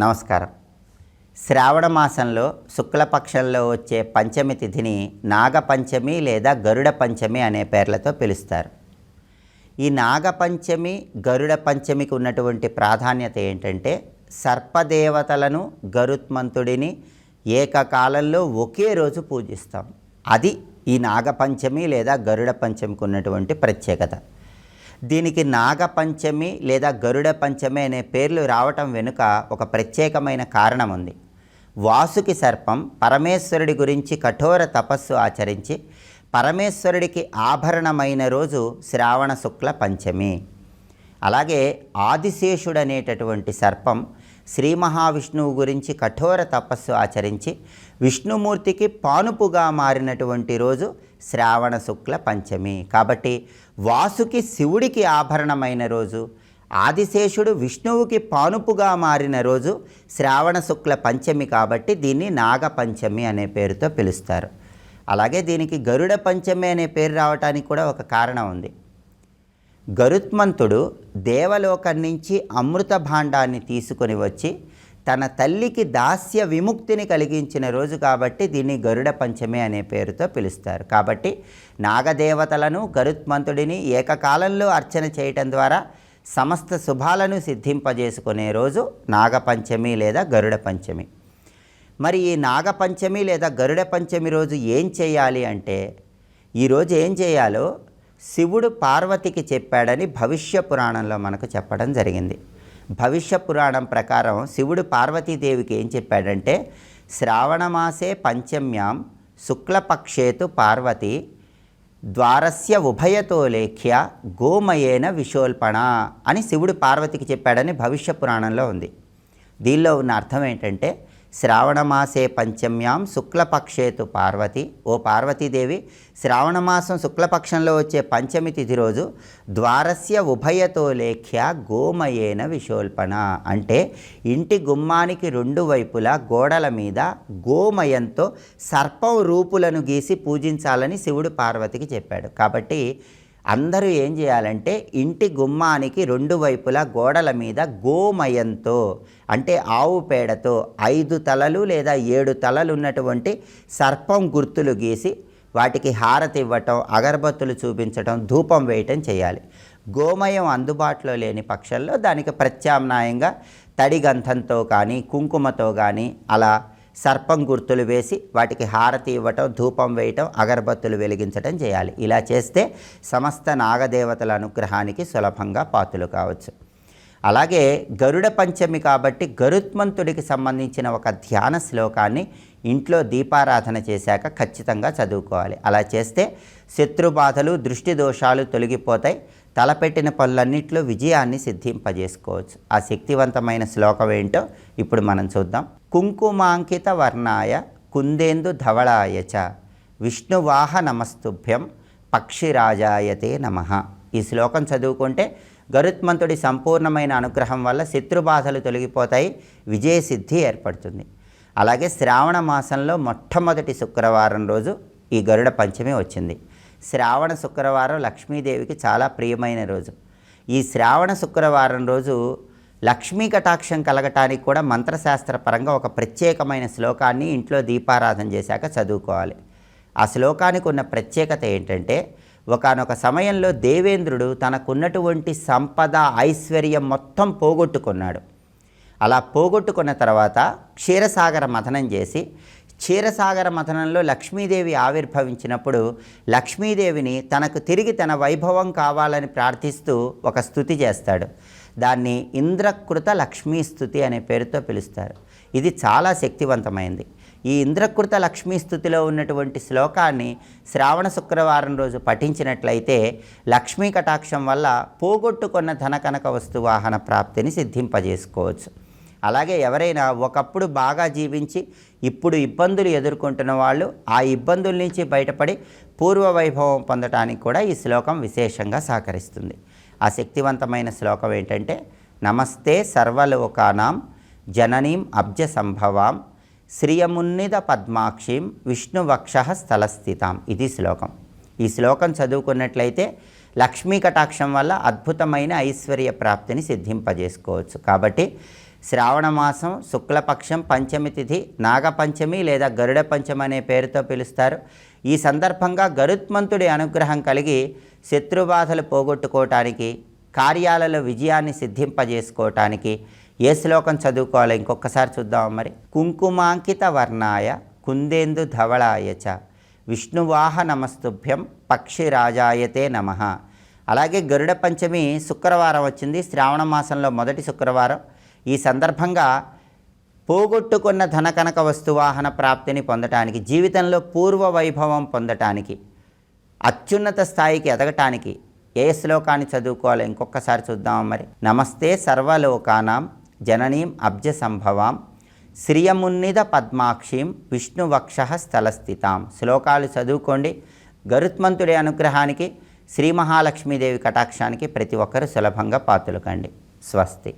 నమస్కారం. శ్రావణ మాసంలో శుక్లపక్షంలో వచ్చే పంచమి తిథిని నాగపంచమి లేదా గరుడ పంచమి అనే పేర్లతో పిలుస్తారు. ఈ నాగపంచమి గరుడ పంచమికి ఉన్నటువంటి ప్రాధాన్యత ఏంటంటే సర్పదేవతలను గరుత్మంతుడిని ఏకకాలంలో ఒకే రోజు పూజిస్తాం. అది ఈ నాగపంచమి లేదా గరుడ పంచమికి ఉన్నటువంటి ప్రత్యేకత. దీనికి నాగపంచమి లేదా గరుడ పంచమి అనే పేర్లు రావటం వెనుక ఒక ప్రత్యేకమైన కారణం ఉంది. వాసుకి సర్పం పరమేశ్వరుడి గురించి కఠోర తపస్సు ఆచరించి పరమేశ్వరుడికి ఆభరణమైన రోజు శ్రావణ శుక్ల పంచమి. అలాగే ఆదిశేషుడు అనేటటువంటి సర్పం శ్రీ మహావిష్ణువు గురించి కఠోర తపస్సు ఆచరించి విష్ణుమూర్తికి పానుపుగా మారినటువంటి రోజు శ్రావణ శుక్ల పంచమి. కాబట్టి వాసుకి శివుడికి ఆభరణమైన రోజు ఆదిశేషుడు విష్ణువుకి పానుపుగా మారిన రోజు శ్రావణ శుక్ల పంచమి కాబట్టి దీన్ని నాగపంచమి అనే పేరుతో పిలుస్తారు. అలాగే దీనికి గరుడ పంచమి అనే పేరు రావడానికి కూడా ఒక కారణం ఉంది. గరుత్మంతుడు దేవలోకం నుంచి అమృత భాండాన్ని తీసుకొని వచ్చి తన తల్లికి దాస్య విముక్తిని కలిగించిన రోజు కాబట్టి దీన్ని గరుడ పంచమి అనే పేరుతో పిలుస్తారు. కాబట్టి నాగదేవతలను గరుత్మంతుడిని ఏకకాలంలో అర్చన చేయటం ద్వారా సమస్త శుభాలను సిద్ధింపజేసుకునే రోజు నాగపంచమి లేదా గరుడ పంచమి. మరి ఈ నాగపంచమి లేదా గరుడ పంచమి రోజు ఏం చేయాలి అంటే ఈరోజు ఏం చేయాలో శివుడు పార్వతికి చెప్పాడని భవిష్య పురాణంలో మనకు చెప్పడం జరిగింది. భవిష్య పురాణం ప్రకారం శివుడు పార్వతీదేవికి ఏం చెప్పాడంటే శ్రావణమాసే పంచమ్యాం శుక్లపక్షేతు పార్వతి ద్వారస్య ఉభయతో లేఖ్య గోమయేన విశోల్పణ అని శివుడు పార్వతికి చెప్పాడని భవిష్య పురాణంలో ఉంది. దీనిలో ఉన్న అర్థం ఏంటంటే శ్రావణమాసే పంచమ్యాం శుక్లపక్షేతు పార్వతి. ఓ పార్వతీదేవి శ్రావణమాసం శుక్లపక్షంలో వచ్చే పంచమి తిథి రోజు ద్వారస్య ఉభయతో లేఖ్య గోమయేన విశోల్పన. అంటే ఇంటి గుమ్మానికి రెండు వైపులా గోడల మీద గోమయంతో సర్పం రూపులను గీసి పూజించాలని శివుడు పార్వతికి చెప్పాడు. కాబట్టి అందరూ ఏం చేయాలంటే ఇంటి గుమ్మానికి రెండు వైపులా గోడల మీద గోమయంతో అంటే ఆవు పేడతో ఐదు తలలు లేదా ఏడు తలలు ఉన్నటువంటి సర్పం గుర్తులు గీసి వాటికి హారతి ఇవ్వటం అగరబత్తులు చూపించటం ధూపం వేయటం చేయాలి. గోమయం అందుబాటులో లేని పక్షంలో దానికి ప్రత్యామ్నాయంగా తడి గంధంతో కానీ కుంకుమతో కానీ అలా సర్పం గుర్తులు వేసి వాటికి హారతి ఇవ్వటం ధూపం వేయటం అగరబత్తులు వెలిగించటం చేయాలి. ఇలా చేస్తే సమస్త నాగదేవతల అనుగ్రహానికి సులభంగా పాతులు కావచ్చు. అలాగే గరుడ పంచమి కాబట్టి గరుత్మంతుడికి సంబంధించిన ఒక ధ్యాన శ్లోకాన్ని ఇంట్లో దీపారాధన చేశాక ఖచ్చితంగా చదువుకోవాలి. అలా చేస్తే శత్రుబాధలు దృష్టి దోషాలు తొలగిపోతాయి. తలపెట్టిన పనులన్నింటిలో విజయాన్ని సిద్ధింపజేసుకోవచ్చు. ఆ శక్తివంతమైన శ్లోకం ఏంటో ఇప్పుడు మనం చూద్దాం. కుంకుమాంకిత వర్ణాయ కుందేందు ధవళాయ చ విష్ణువాహ నమస్తుభ్యం పక్షిరాజాయతే నమ. ఈ శ్లోకం చదువుకుంటే గరుత్మంతుడి సంపూర్ణమైన అనుగ్రహం వల్ల శత్రుబాధలు తొలగిపోతాయి విజయసిద్ధి ఏర్పడుతుంది. అలాగే శ్రావణ మాసంలో మొట్టమొదటి శుక్రవారం రోజు ఈ గరుడ పంచమి వచ్చింది. శ్రావణ శుక్రవారం లక్ష్మీదేవికి చాలా ప్రియమైన రోజు. ఈ శ్రావణ శుక్రవారం రోజు లక్ష్మీ కటాక్షం కలగటానికి కూడా మంత్రశాస్త్రపరంగా ఒక ప్రత్యేకమైన శ్లోకాన్ని ఇంట్లో దీపారాధన చేశాక చదువుకోవాలి. ఆ శ్లోకానికి ఉన్న ప్రత్యేకత ఏంటంటే ఒకనొక సమయంలో దేవేంద్రుడు తనకున్నటువంటి సంపద ఐశ్వర్యం మొత్తం పోగొట్టుకున్నాడు. అలా పోగొట్టుకున్న తర్వాత క్షీరసాగర మథనం చేసి క్షీరసాగర మథనంలో లక్ష్మీదేవి ఆవిర్భవించినప్పుడు లక్ష్మీదేవిని తనకు తిరిగి తన వైభవం కావాలని ప్రార్థిస్తూ ఒక స్థుతి చేస్తాడు. దాన్ని ఇంద్రకృత లక్ష్మీ స్థుతి అనే పేరుతో పిలుస్తారు. ఇది చాలా శక్తివంతమైంది. ఈ ఇంద్రకృత లక్ష్మీ స్థుతిలో ఉన్నటువంటి శ్లోకాన్ని శ్రావణ శుక్రవారం రోజు పఠించినట్లయితే లక్ష్మీ కటాక్షం వల్ల పోగొట్టుకున్న ధన కనక వస్తు వాహన ప్రాప్తిని సిద్ధింపజేసుకోవచ్చు. అలాగే ఎవరైనా ఒకప్పుడు బాగా జీవించి ఇప్పుడు ఇబ్బందులు ఎదుర్కొంటున్న వాళ్ళు ఆ ఇబ్బందుల నుంచి బయటపడి పూర్వ వైభవం పొందటానికి కూడా ఈ శ్లోకం విశేషంగా సహకరిస్తుంది. ఆ శక్తివంతమైన శ్లోకం ఏంటంటే నమస్తే సర్వలోకానాం జననీం అబ్జ సంభవాం శ్రియమున్నిద పద్మాక్షిం విష్ణువక్ష స్థలస్థితాం. ఇది శ్లోకం. ఈ శ్లోకం చదువుకున్నట్లయితే లక్ష్మీ కటాక్షం వల్ల అద్భుతమైన ఐశ్వర్య ప్రాప్తిని సిద్ధింపజేసుకోవచ్చు. కాబట్టి శ్రావణమాసం శుక్లపక్షం పంచమి తిథి నాగపంచమి లేదా గరుడ పంచమి అనే పేరుతో పిలుస్తారు. ఈ సందర్భంగా గరుత్మంతుడి అనుగ్రహం కలిగి శత్రుబాధలు పోగొట్టుకోవటానికి కార్యాలలో విజయాన్ని సిద్ధింపజేసుకోవటానికి ఏ శ్లోకం చదువుకోవాలి? ఇంకొకసారి చూద్దాం మరి. కుంకుమాంకిత వర్ణాయ కుందేందు ధవళాయ చ. విష్ణువాహ నమస్తుభ్యం పక్షిరాజాయతే నమ. అలాగే గరుడ పంచమి శుక్రవారం వచ్చింది. శ్రావణ మాసంలో మొదటి శుక్రవారం. ఈ సందర్భంగా పోగొట్టుకున్న ధనకనక వస్తువాహన ప్రాప్తిని పొందటానికి జీవితంలో పూర్వ వైభవం పొందటానికి అత్యున్నత స్థాయికి ఎదగటానికి ఏ శ్లోకాన్ని చదువుకోవాలి? ఇంకొకసారి చూద్దాం మరి. నమస్తే సర్వలోకానాం జననీం అబ్జ సంభవాం శ్రియమున్నిద పద్మాక్షిం విష్ణువక్ష స్థలస్థితాం శ్లోకాలు చదువుకోండి. గరుత్మంతుడి అనుగ్రహానికి శ్రీ మహాలక్ష్మీదేవి కటాక్షానికి ప్రతి ఒక్కరూ సులభంగా పాతులకండి. స్వస్తి.